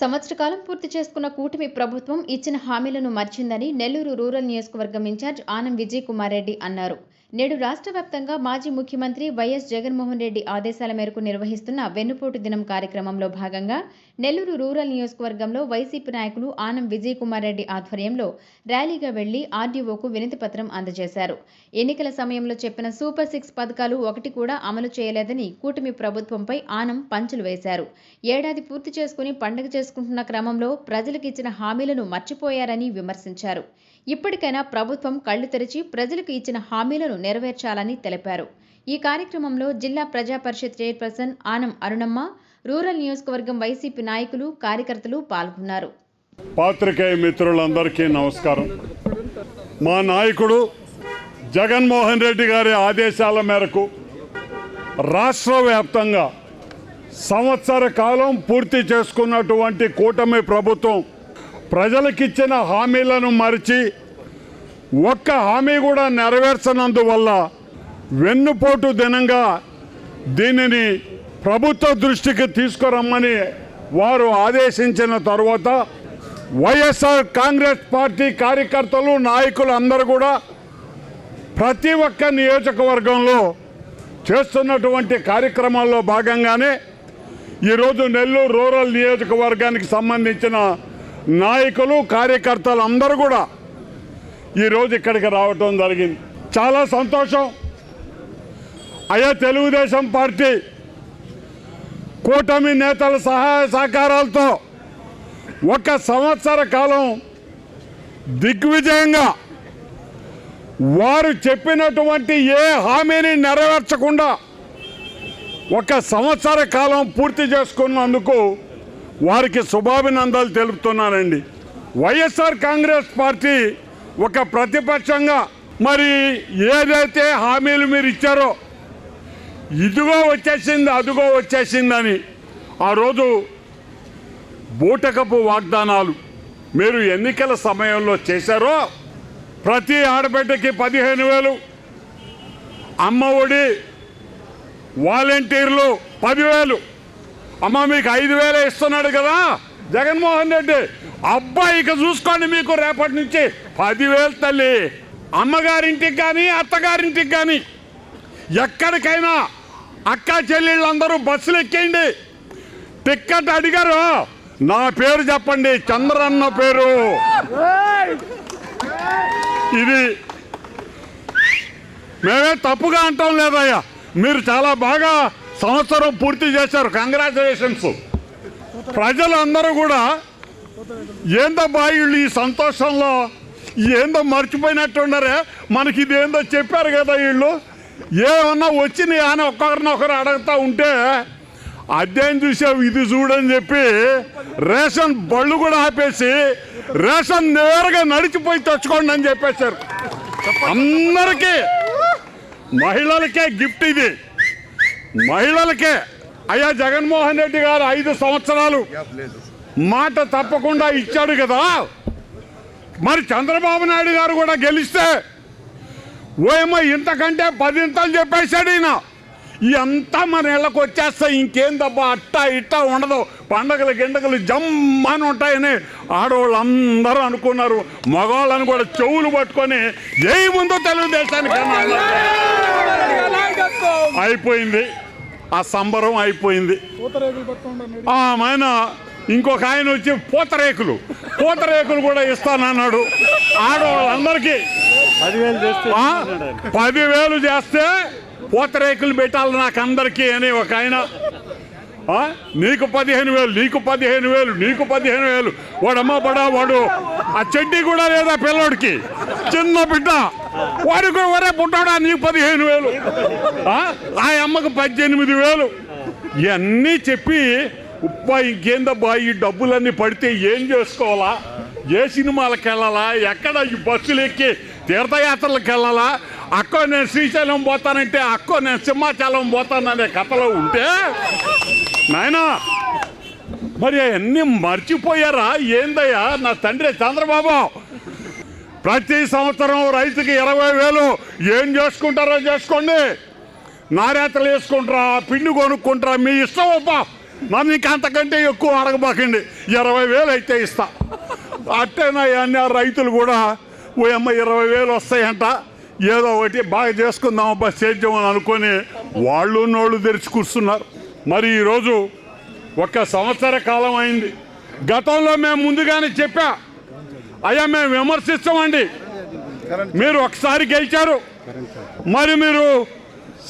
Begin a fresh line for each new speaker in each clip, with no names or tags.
సంవత్సర కాలం పూర్తి చేసుకున్న కూటమి ప్రభుత్వం ఇచ్చిన హామీలను మర్చిందని నెల్లూరు రూరల్ నియోజకవర్గం ఇన్ఛార్జ్ ఆనం విజయ్ కుమార్ రెడ్డి అన్నారు. నేడు రాష్ట్ర వ్యాప్తంగా మాజీ ముఖ్యమంత్రి వైఎస్ జగన్మోహన్ రెడ్డి ఆదేశాల మేరకు నిర్వహిస్తున్న వెన్నుపోటు దినం కార్యక్రమంలో భాగంగా నెల్లూరు రూరల్ నియోజకవర్గంలో వైసీపీ నాయకులు ఆనం విజయ్ కుమార్ రెడ్డి ఆధ్వర్యంలో ర్యాలీగా వెళ్ళి ఆర్డీఓకు వినతి పత్రం అందజేశారు. ఎన్నికల సమయంలో చెప్పిన సూపర్ సిక్స్ పథకాలు ఒకటి కూడా అమలు చేయలేదని కూటమి ప్రభుత్వంపై ఆనం పంచులు వేశారు. ఏడాది పూర్తి చేసుకుని పండుగ చేసుకుంటున్న క్రమంలో ప్రజలకు ఇచ్చిన హామీలను మర్చిపోయారని విమర్శించారు. ఇప్పటికైనా ప్రభుత్వం కళ్ళు తెరిచి ప్రజలకు ఇచ్చిన హామీలను నెరవేర్చాలని తెలిపారు. ఈ కార్యక్రమంలో జిల్లా ప్రజా పరిషత్ చైర్పర్సన్ ఆనం అరుణమ్మ రూరల్ నియోజకవర్గం వైసీపీ నాయకులు కార్యకర్తలు పాల్గొన్నారు.
పాత్రికేయ మిత్రులందరికీ నమస్కారం. మా నాయకుడు జగన్మోహన్ రెడ్డి గారి ఆదేశాల మేరకు రాష్ట్ర వ్యాప్తంగా సంవత్సర కాలం పూర్తి చేసుకున్నటువంటి కూటమి ప్రభుత్వం ప్రజలకిచ్చిన హామీలను మరిచి ఒక్క హామీ కూడా నెరవేర్చనందువల్ల వెన్నుపోటు దినంగా దీనిని ప్రభుత్వ దృష్టికి తీసుకురమ్మని వారు ఆదేశించిన తర్వాత వైఎస్ఆర్ కాంగ్రెస్ పార్టీ కార్యకర్తలు నాయకులు అందరూ కూడా ప్రతి ఒక్క నియోజకవర్గంలో చేస్తున్నటువంటి కార్యక్రమాల్లో భాగంగానే ఈరోజు నెల్లూరు రూరల్ నియోజకవర్గానికి సంబంధించిన నాయకులు కార్యకర్తలు అందరూ కూడా ఈరోజు ఇక్కడికి రావటం జరిగింది. చాలా సంతోషం. అయ్యా తెలుగుదేశం పార్టీ కూటమి నేతల సహాయ సహకారాలతో ఒక సంవత్సర కాలం దిగ్విజయంగా వారు చెప్పినటువంటి ఏ హామీని నెరవేర్చకుండా ఒక సంవత్సర కాలం పూర్తి చేసుకున్నందుకు వారికి శుభాభినందనలు తెలుపుతున్నానండి. వైఎస్ఆర్ కాంగ్రెస్ పార్టీ ఒక ప్రతిపక్షంగా మరి ఏదైతే హామీలు మీరు ఇచ్చారో ఇదిగో వచ్చేసింది అదిగో వచ్చేసిందని ఆ రోజు బూటకపు వాగ్దానాలు మీరు ఎన్నికల సమయంలో చేశారో ప్రతి ఆడబిడ్డకి పదిహేను వేలు అమ్మ ఒడి వాలంటీర్లు పదివేలు అమ్మ మీకు ఐదు వేలే ఇస్తున్నాడు కదా. జగన్మోహన్ రెడ్డి అబ్బాయి ఇక చూసుకోండి మీకు రేపటి నుంచి. పదివేలు తల్లి అమ్మగారింటికి కానీ అత్తగారింటికి కానీ ఎక్కడికైనా అక్క చెల్లెళ్ళందరూ బస్సులు ఎక్కేయండి. టిక్కెట్ అడిగారు. నా పేరు చెప్పండి చంద్రన్న పేరు. ఇది మేమే తప్పుగా అంటాం లేదయ్యా. మీరు చాలా బాగా సంవత్సరం పూర్తి చేశారు. కంగ్రాచులేషన్స్ ప్రజలందరూ కూడా ఏందబ్బా వీళ్ళు ఈ సంతోషంలో? ఏందో మర్చిపోయినట్టు ఉన్నారే? మనకి ఇది ఏందో చెప్పారు కదా వీళ్ళు. ఏమన్నా వచ్చినాయి అని ఒకరినొకరు అడుగుతా ఉంటే అదేం చూసావు? ఇది చూడని చెప్పి రేషన్ బళ్ళు కూడా ఆపేసి రేషన్ నేరుగా నడిచిపోయి తెచ్చుకోండి అని చెప్పేశారు. అందరికీ మహిళలకే గిఫ్ట్ ఇది. మహిళలకే. అయ్యా జగన్మోహన్ రెడ్డి గారు ఐదు సంవత్సరాలు మాట తప్పకుండా ఇచ్చాడు కదా. మరి చంద్రబాబు నాయుడు గారు కూడా గెలిస్తే ఓయమ్మ ఇంతకంటే పదింతలు చెప్పేశాడు ఈయన. ఇదంతా మన ఇళ్ళకి వచ్చేస్తాయి ఇంకేందబ్బా అట్టా ఇట్టా ఉండదు. పండగలు గిండగలు జమ్మని ఉంటాయని ఆడవాళ్ళు అందరూ అనుకున్నారు. మగవాళ్ళని కూడా చెవులు పట్టుకొని ఏ ముందో తెలుగుదేశానికి. అయిపోయింది. ఆ సంబరం అయిపోయింది. ఆ ఆయన ఇంకొక ఆయన వచ్చి పూతరేకులు. పూతరేకులు కూడా ఇస్తానన్నాడు. ఆడవాళ్ళందరికీ.
పదివేలు చేస్తే
ఆ, పదివేలు చేస్తే పూతరేకులు పెట్టాలి నాకు అందరికీ అని ఒక ఆయన. ఆ, నీకు పదిహేను వేలు నీకు పదిహేను వేలు నీకు పదిహేను వేలు. వాడమ్మ బడా వాడు ఆ చెడ్డీ కూడా లేదా పిల్లోడికి. చిన్న బిడ్డ. వాడికి కూడా ఒరే పుట్టాడా? నీకు పదిహేను వేలు. ఆ, ఆ అమ్మకు పద్దెనిమిది వేలు. ఇవన్నీ చెప్పి ఉప్పా ఇంకేందబ్బా ఈ డబ్బులన్నీ పడితే ఏం చేసుకోవాలా? ఏ సినిమాలకు వెళ్ళాలా? ఎక్కడ ఈ బస్సులు ఎక్కి తీర్థయాత్రలకు వెళ్ళాలా? అక్కో నేను శ్రీశైలం పోతానంటే అక్కో నేను సింహాచలం పోతాననే కథలో ఉంటే నాయనా మరి అవన్నీ మర్చిపోయారా? ఏందయ్యా? నా తండ్రి చంద్రబాబు ప్రతి సంవత్సరం రైతుకి ఇరవై వేలు. ఏం చేసుకుంటారో చేసుకోండి. నారేతలు వేసుకుంటారా పిండి కొనుక్కుంటారా మీ ఇష్టం అబ్బా. మరి నీకు అంతకంటే ఎక్కువ అడగబాకండి. ఇరవై వేలు అయితే ఇస్తా. అట్టేనా రైతులు కూడా ఓ అమ్మ ఇరవై వేలు వస్తాయంట. ఏదో ఒకటి బాగా చేసుకుందాం అబ్బా సేద్యం అని అనుకొని వాళ్ళు నోళ్ళు తెరిచి కూర్చున్నారు. మరి ఈరోజు ఒక సంవత్సర కాలం అయింది. గతంలో మేము ముందుగానే చెప్పా అయ్యా మేము విమర్శిస్తామండి. మీరు ఒకసారి గెలిచారు. మరి మీరు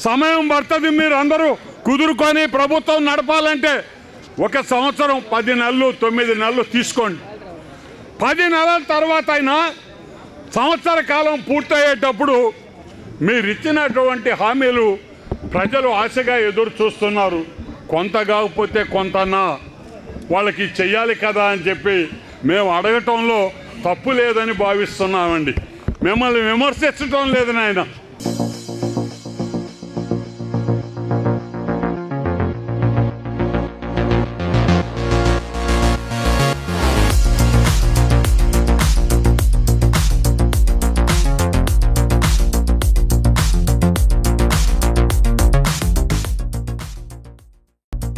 సమయం పడుతుంది మీరు అందరూ కుదురుకొని ప్రభుత్వం నడపాలంటే ఒక సంవత్సరం పది నెలలు తొమ్మిది నెలలు తీసుకోండి. పది నెలల తర్వాత అయినా సంవత్సర కాలం పూర్తయ్యేటప్పుడు మీరు ఇచ్చినటువంటి హామీలు ప్రజలు ఆశగా ఎదురు చూస్తున్నారు. కొంత కాకపోతే కొంతన్నా వాళ్ళకి చెయ్యాలి కదా అని చెప్పి మేము అడగటంలో తప్పు లేదని భావిస్తున్నామండి. మిమ్మల్ని విమర్శించడం లేదు నాయన.